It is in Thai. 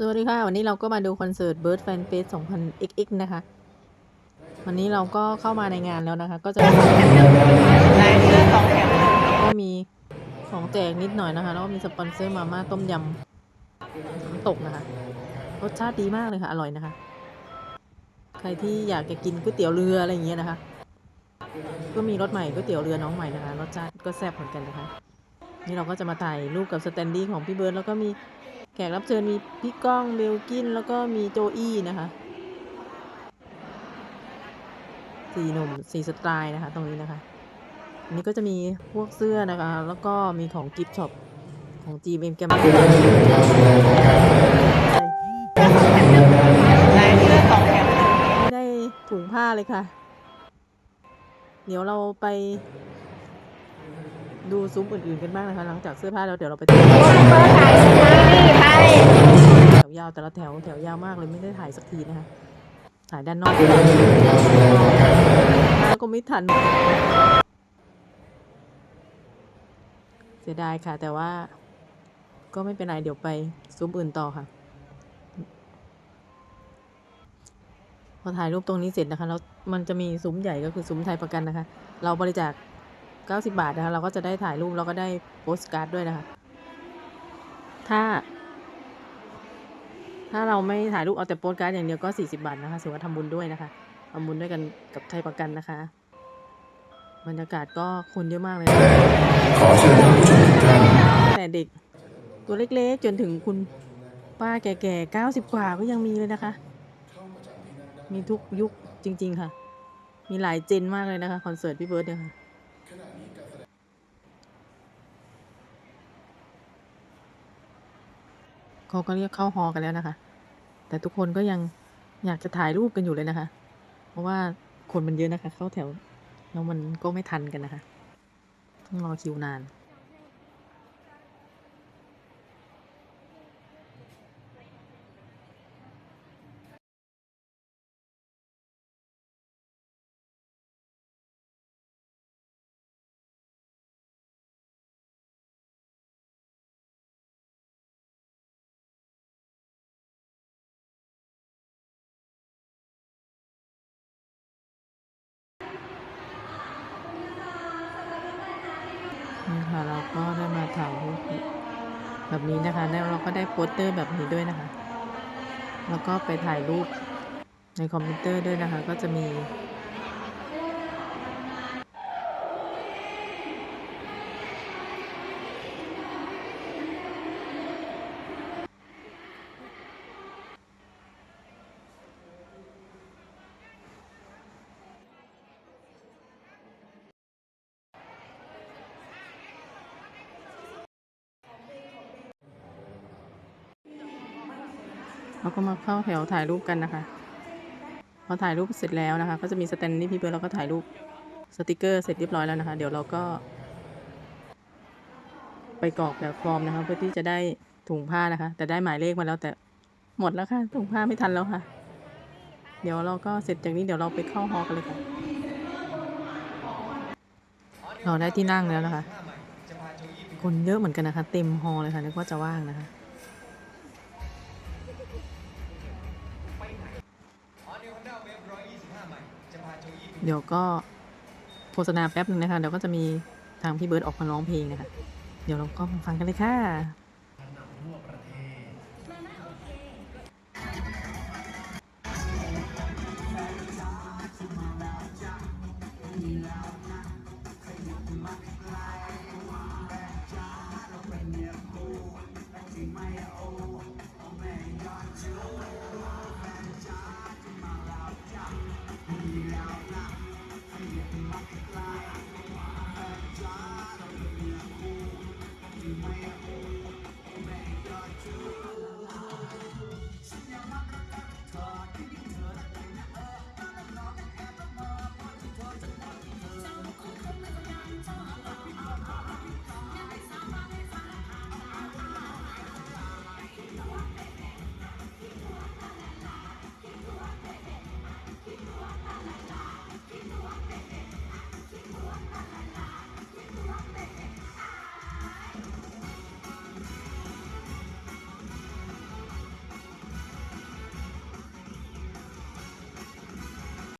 สวัสดีค่ะ วันนี้เราก็มาดูคอนเสิร์ต Bird Fan Fest 2000XX นะคะ วันนี้เราก็เข้ามาในงานแล้วนะคะ ก็จะลายเสื้อสองแถวก็มีของแจกนิดหน่อยนะคะ แล้วก็มีสปอนเซอร์มาม่าต้มยำน้ำตกนะคะ รสชาติดีมากเลยค่ะ อร่อยนะคะ ใครที่อยากจะกินก๋วยเตี๋ยวเรืออะไรอย่างเงี้ยนะคะ ก็มีรสใหม่ก๋วยเตี๋ยวเรือน้องใหม่นะคะ รสชาติก็แซ่บเหมือนกันนะคะ นี่เราก็จะมาถ่ายรูปกับสแตนดี้ของพี่เบิร์ดแล้วก็มี แขกรับเชิญมีพี่ก้องเบลกินแล้วก็มีโจอี้นะคะสี่หนุ่มสี่สไตล์นะคะ ตรงนี้นะคะอันนี้ก็จะมีพวกเสื้อนะคะ แล้วก็มีของกิฟช็อปของ GM แกมายเอสองแถวไม่ได้ถุงผ้าเลยค่ะ เดี๋ยวเราไป ดูซุ้มอื่นๆกันบ้างนะคะ หลังจากเสื้อผ้าแล้วเดี๋ยวเราไปแถวยาวแต่ละแถวแถวยาวมากเลยไม่ได้ถ่ายสักทีนะคะถ่ายด้านนอกแล้วก็ไม่ทัน เสียดายค่ะ แต่ว่าก็ไม่เป็นไรเดี๋ยวไปซุ้มอื่นต่อค่ะ พอถ่ายรูปตรงนี้เสร็จนะคะแล้วมันจะมีซุ้มใหญ่ก็คือซุ้มไทยประกันนะคะ เราบริจาค 90 บาทนะคะ เราก็จะได้ถ่ายรูปแล้วก็ได้โปสการ์ดด้วยนะคะ ถ้า ถ้าเราไม่ถ่ายรูปเอาแต่โปสการ์ดอย่างเดียวก็ 40 บาทนะคะถือว่าทำบุญด้วยนะคะทำบุญด้วยกันกับไทยประกันนะคะ บรรยากาศก็คนเยอะมากเลยขอเชิญท่านผู้ชมทุกท่านแต่เด็กตัวเล็กๆ จนถึงคุณป้าแก่ๆ 90 กว่าก็ยังมีเลยนะคะ มีทุกยุคจริง ๆ ค่ะ มีหลายเจนมากเลยนะคะ คอนเสิร์ตพี่เบิร์ดเนี่ยค่ะ เขาก็เรียกเข้าฮอกันแล้วนะคะ แต่ทุกคนก็ยังอยากจะถ่ายรูปกันอยู่เลยนะคะ เพราะว่าคนมันเยอะนะคะ เข้าแถวแล้วมันก็ไม่ทันกันนะคะ ต้องรอคิวนาน นี่ค่ะเราก็ได้มาถ่ายรูปแบบนี้นะคะ แล้วเราก็ได้โปสเตอร์แบบนี้ด้วยนะคะ แล้วก็ไปถ่ายรูปในคอมพิวเตอร์ด้วยนะคะ ก็จะมี เราก็มาเข้าแถวถ่ายรูปกันนะคะ พอถ่ายรูปเสร็จแล้วนะคะ ก็จะมีสแตนดี้พี่เบิร์ดแล้วก็ถ่ายรูปสติกเกอร์เสร็จเรียบร้อยแล้วนะคะ เดี๋ยวเราก็ ไปกรอกแบบฟอร์มนะคะ เพื่อที่จะได้ถุงผ้านะคะ แต่ได้หมายเลขมาแล้วแต่หมดแล้วค่ะถุงผ้าไม่ทันแล้วค่ะ เดี๋ยวเราก็เสร็จจากนี้เดี๋ยวเราไปเข้าฮอลกันเลยค่ะเราได้ที่นั่งแล้วนะคะ คนเยอะเหมือนกันนะคะ เต็มฮอลเลยค่ะนึกว่าจะว่างนะคะ เดี๋ยวก็โฆษณาแป๊บหนึ่งนะคะเดี๋ยวก็จะมีทางพี่เบิร์ดออกมาร้องเพลงนะคะ เดี๋ยวเราก็ฟังกันเลยค่ะ